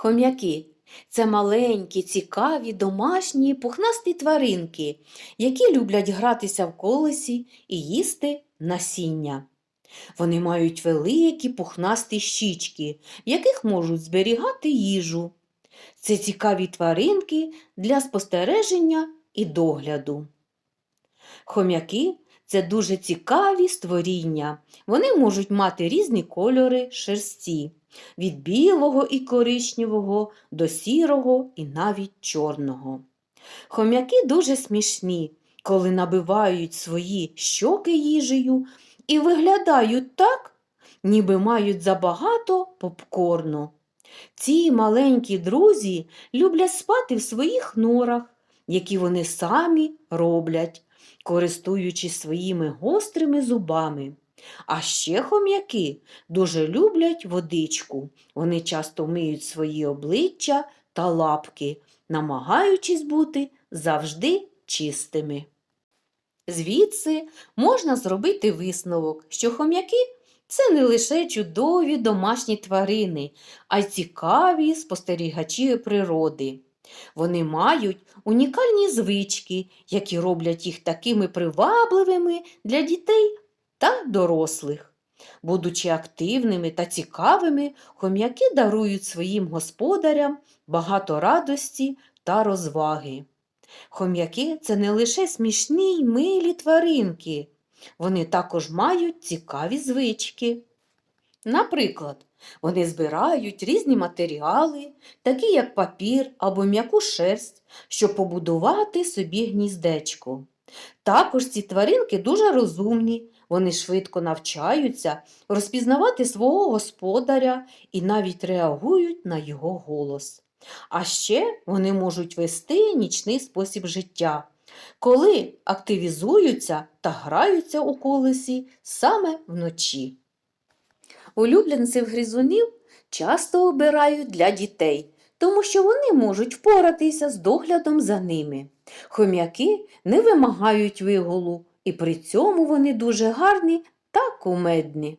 Хом'яки це маленькі, цікаві, домашні, пухнасті тваринки, які люблять гратися в колесі і їсти насіння. Вони мають великі пухнасті щічки, в яких можуть зберігати їжу. Це цікаві тваринки для спостереження і догляду. Хом'яки це дуже цікаві створіння. Вони можуть мати різні кольори шерсті від білого і коричневого до сірого і навіть чорного. Хом'яки дуже смішні, коли набивають свої щоки їжею і виглядають так, ніби мають забагато попкорну. Ці маленькі друзі люблять спати в своїх норах, які вони самі роблять, користуючись своїми гострими зубами. А ще хом'яки дуже люблять водичку. Вони часто миють свої обличчя та лапки, намагаючись бути завжди чистими. Звідси можна зробити висновок, що хом'яки це не лише чудові домашні тварини, а й цікаві спостерігачі природи. Вони мають унікальні звички, які роблять їх такими привабливими для дітей та дорослих. Будучи активними та цікавими, хом'яки дарують своїм господарям багато радості та розваги. Хом'яки це не лише смішні й милі тваринки, вони також мають цікаві звички. Наприклад, вони збирають різні матеріали, такі як папір або м'яку шерсть, щоб побудувати собі гніздечко. Також ці тваринки дуже розумні, вони швидко навчаються розпізнавати свого господаря і навіть реагують на його голос. А ще вони можуть вести нічний спосіб життя, коли активізуються та граються у колесі саме вночі. Улюбленців гризунів часто обирають для дітей, тому що вони можуть впоратися з доглядом за ними. Хом'яки не вимагають вигулу, і при цьому вони дуже гарні та кумедні.